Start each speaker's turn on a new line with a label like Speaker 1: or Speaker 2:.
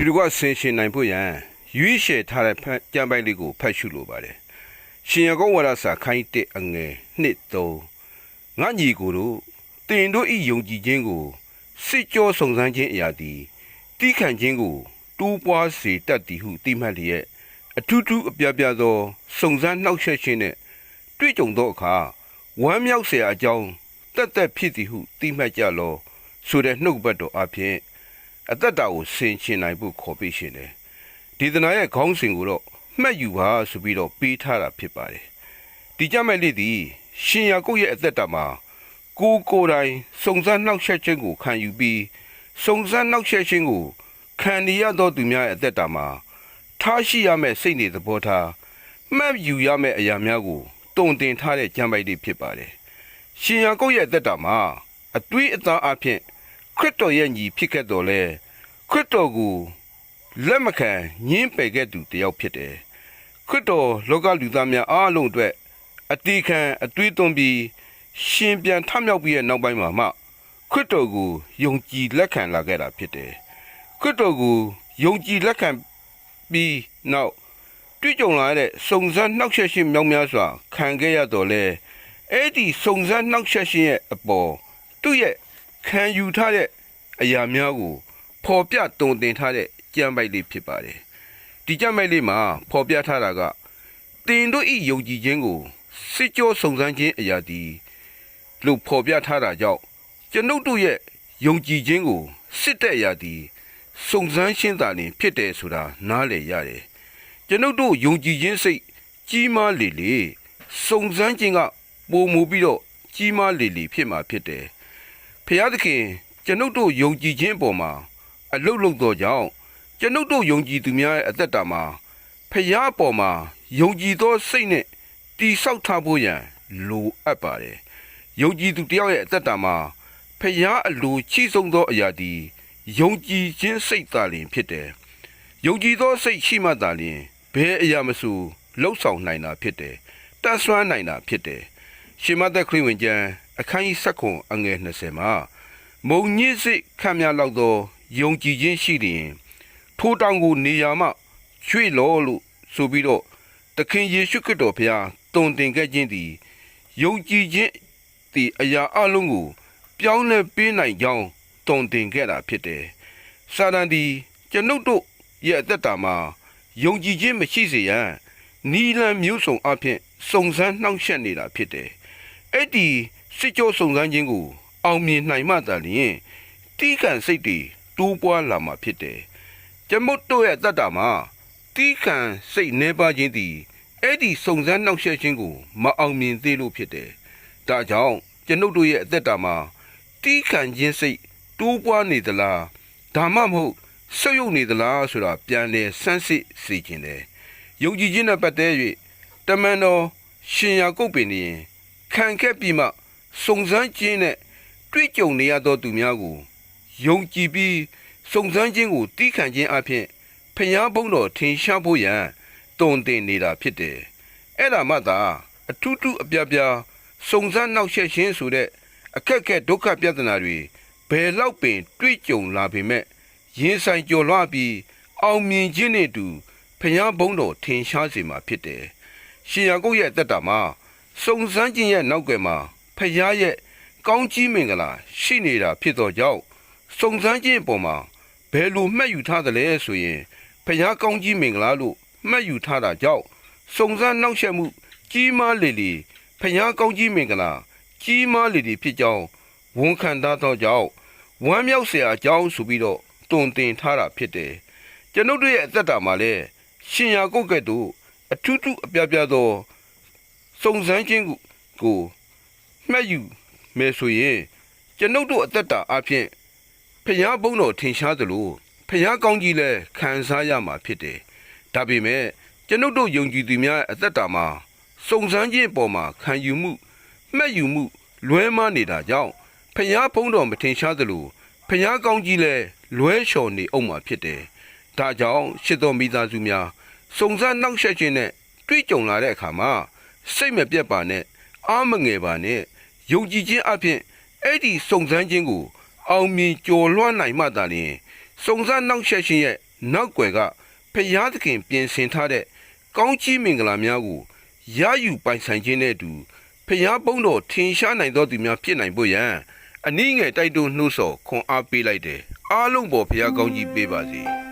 Speaker 1: တူတကွဆင်ရှင်နိုင်ဖို့ရန်ရွေးရှယ်ထားတဲ့ဖတ်ကြံပိုက်လေးကိုဖတ်ရှုလိုပါတယ်ရှင်ရကုန်းဝရစာခိုင်းတက်အငယ်နှစ်သုံးငါညီကိုတို့တင်တို့ဤယုံကြည်ခြင်းကိုစစ်ကြောစုံစမ်းခြင်းအရာသည်တီးခံခြင်းကိုတူးပွားစေတတ်သည်ဟုတိမှတ်လျက်အထူးထူးအပြပြသောစုံစမ်းနှောက်ယှက်ခြင်းနှင့်တွေ့ကြုံသောအခါဝမ်းမြောက်เสียအကြောင်းတက်တက်ဖြစ်သည်ဟုတိမှတ်ကြလောဆိုတဲ့နှုတ်ဘတ်တော်အဖြစ် အသက်တာကိုဆင်ခြင်နိုင်ဖို့ခေါ်ပေးရှင်တယ်ဒီသနာရဲ့ခေါင်းစဉ်ကိုတော့မှတ်ယူပါဆိုပြီးတော့ပေးထားတာဖြစ်ပါတယ်ဒီကြမဲ့လေးသည်ရှင်ယာကုတ်ရဲ့အသက်တာမှာကိုယ်ကိုယ်တိုင်စုံစမ်းနှောက်ယှက်ခြင်းကိုခံယူပြီးစုံစမ်းနှောက်ယှက်ခြင်းကိုခံရသောသူများရဲ့အသက်တာမှာထားရှိရမယ့်စိတ်နေသဘောထားမှတ်ယူရမယ့်အရာများကိုတုံတင်ထားတဲ့ကြံပိုက်လေးဖြစ်ပါတယ်ရှင်ယာကုတ်ရဲ့အသက်တာမှာအတွေးအသားအဖြစ် ခရစ်တော်ရဲ့ညီဖြစ်ခဲ့တော်လဲခရစ်တော်ကိုလက်မခံညင်းပယ်ခဲ့သူတယောက်ဖြစ်တယ်ခရစ်တော်လောကလူသားများအားလုံးအတွက်အတိခံအတွေးသွင်းပြီးရှင်ပြန်ထမြောက်ပြီးရဲ့နောက်ပိုင်းမှာမှခရစ်တော်ကိုယုံကြည်လက်ခံလာခဲ့တာဖြစ်တယ်ခရစ်တော်ကိုယုံကြည်လက်ခံပြီးနောက်တွေ့ကြုံလာတဲ့စုံစမ်းနှောက်ယှက်ခြင်းမြောက်များစွာခံခဲ့ရတော်လဲအဲ့ဒီစုံစမ်းနှောက်ယှက်ခြင်းရဲ့အပေါ်သူ့ရဲ့ ခံယူထားတဲ့အရာများကိုဖော်ပြတုံတင်ထားတဲ့ကြံပိုက်လေးဖြစ်ပါတယ်ဒီကြံပိုက်လေးမှာဖော်ပြထားတာကတင်တို့ဤယုံကြည်ခြင်းကိုစစ်ကြောစုံစမ်းခြင်းအရာဒီလို့ဖော်ပြထားတာကြောင့်ကျွန်ုပ်တို့ရဲ့ယုံကြည်ခြင်းကိုစစ်တဲ့အရာဒီစုံစမ်းရှင်းတာလင်ဖြစ်တယ်ဆိုတာနားလည်ရတယ်ကျွန်ုပ်တို့ယုံကြည်ခြင်းစိတ်ကြီးမားလေလေစုံစမ်းခြင်းကပုံမူပြီးတော့ကြီးမားလေလေဖြစ်မှာဖြစ်တယ် ဖျားသခင်ကျွန်ုပ်တို့ယုံကြည်ခြင်းအပေါ်မှာအလုတ်လုတ်သောကြောင့်ကျွန်ုပ်တို့ယုံကြည်သူများရဲ့အသက်တာမှာဖျားအပေါ်မှာယုံကြည်သောစိတ်နဲ့တိဆောက်ထားဖို့ရန်လိုအပ်ပါတယ်ယုံကြည်သူတစ်ယောက်ရဲ့အသက်တာမှာဖျားအလိုချိဆုံးသောအရာဒီယုံကြည်ခြင်းစိတ်သာလျှင်ဖြစ်တယ်ယုံကြည်သောစိတ်ရှိမှသာလျှင်ဘယ်အရာမဆိုလှုပ်ဆောင်နိုင်တာဖြစ်တယ်တတ်ဆွမ်းနိုင်တာဖြစ်တယ်ရှင်မသက်ခရစ်ဝင်ကျမ်း အခန်းကြီး7ခွန်အငယ်20မှာမုံညစ်စိတ်ခံများလောက်သောယုံကြည်ခြင်းရှိလျင်ထိုတောင်ကိုနေရာမှရွှေ့လောလို့ဆိုပြီးတော့သခင်ယေရှုခရစ်တော်ဖျားတုံတင်ခဲ့ခြင်းသည်ယုံကြည်ခြင်းသည်အရာအလုံးကို ပြောင်းလဲပေးနိုင်ကြောင်းတုံတင်ခဲ့တာဖြစ်တယ်။စာတန်ဒီကျွန်ုပ်တို့ရဲ့အသက်တာမှာယုံကြည်ခြင်းမရှိစေရန်နီလန်မျိုးစုံအဖြစ်စုံစမ်းနှောင့်ယှက်နေတာဖြစ်တယ်။အဲ့ဒီ စစ်ကြောစုံစမ်းခြင်းကိုအောင်မြင်နိုင်မှသာလျှင်တီးခံစိတ်တွေတိုးပွားလာမှာဖြစ်တယ်။ကျွန်ုပ်တို့ရဲ့အသက်တာမှာတီးခံစိတ်နှဲပါခြင်းသည်အဲ့ဒီစုံစမ်းနှောင့်ယှက်ခြင်းကိုမအောင်မြင်သေးလို့ဖြစ်တယ်။ဒါကြောင့်ကျွန်ုပ်တို့ရဲ့အသက်တာမှာတီးခံခြင်းစိတ်တိုးပွားနေသလားဒါမှမဟုတ်ဆုပ်ယုပ်နေသလားဆိုတာပြန်လည်စမ်းစစ်စေခြင်းတယ်။ယုံကြည်ခြင်းနဲ့ပတ်သက်၍တမန်တော်ရှင်ယာကုပ်ပင်ရင်ခံခဲ့ပြီးမှ စုံစမ်းခြင်းနဲ့တွေ့ကြုံနေရသောသူများကိုယုံကြည်ပြီးစုံစမ်းခြင်းကိုတီးခံခြင်းအပြင်ဖျားဘုံတော်ထင်ရှားဖို့ရန်တုံတင်နေတာဖြစ်တယ်။အဲ့ဒါမှသာအထူးထူးအပြပြစုံစမ်းနှောက်ယှက်ခြင်းဆိုတဲ့အခက်အခဲဒုက္ခပြဿနာတွေဘယ်လောက်ပင် တွေ့ကြုံလာပေမဲ့ရင်ဆိုင်ကြော်လွှားပြီးအောင်မြင်ခြင်းနဲ့အတူဖျားဘုံတော်ထင်ရှားစေမှာဖြစ်တယ်။ရှင်ရကုတ်ရဲ့အသက်တာမှာစုံစမ်းခြင်းရဲ့နောက်ွယ်မှာ ဖရာရဲ့ကောင်းကြီးမင်္ဂလာ ရှိနေတာဖြစ်သောကြောင့်စုံစမ်းခြင်းအပေါ်မှာဘယ်လိုမှတ်ယူထားသလဲဆိုရင်ဖရာကောင်းကြီးမင်္ဂလာလို့မှတ်ယူထားတာကြောင့်စုံစမ်းနှောက်ယှက်မှု ကြီးမားလေလေဖရာကောင်းကြီးမင်္ဂလာ ကြီးမားလေလေဖြစ်ကြောင်းဝန်ခံသားသောကြောင့်ဝမ်းမြောက်စရာအကြောင်းဆိုပြီးတော့တုံတင်ထားတာဖြစ်တယ်ကျွန်ုပ်တို့ရဲ့အသက်တာမှာလည်းရှင်ရာကုတ်ကဲ့သို့အထူးထူးအပြားပြားသောစုံစမ်းခြင်းကို မှတ်ယူမယ်ဆိုရင်ကျွန်ုပ်တို့အသက်တာအဖြစ်ဖျားဘုံတော်ထင်ရှားသလိုဖျားကောင်းကြီးလည်းခံစားရမှာဖြစ်တယ်။ဒါပေမဲ့ကျွန်ုပ်တို့ယုံကြည်သူများအသက်တာမှာစုံစမ်းခြင်းအပေါ်မှာခံယူမှုမှတ်ယူမှုလွဲမှားနေတာကြောင့်ဖျားဘုံတော်မထင်ရှားသလိုဖျားကောင်းကြီးလည်းလွဲလျှော်နေအောင်မှာဖြစ်တယ်။ဒါကြောင့်ရှစ်တော်မိသားစုများစုံစမ်းနှောက်ယှက်ခြင်းနဲ့တွေ့ကြုံလာတဲ့အခါမှာစိတ်မပြတ်ပါနဲ့ အားမငယ်ပါနဲ့ယုံကြည်ခြင်းအပြင်အဲ့ဒီစုံစမ်းခြင်းကို အောင်မြင်ကျော်လွှမ်းနိုင်မှသာလျှင်စုံစမ်းနှောက်ယှက်ခြင်းရဲ့နောက်ွယ်ကဖျားသခင်ပြင်ဆင်ထားတဲ့ကောင်းချီးမင်္ဂလာများကိုရယူပိုင်ဆိုင်ခြင်းနဲ့အတူဖျားပုံးတော်ထင်ရှားနိုင်သောသူများဖြစ်နိုင်ဖို့ရန်အနည်းငယ်တိုက်တွန်းနှိုးဆော်ခွန်အားပေးလိုက်တယ်အားလုံးပေါ်ဖျားကောင်းကြီးပေးပါစေ။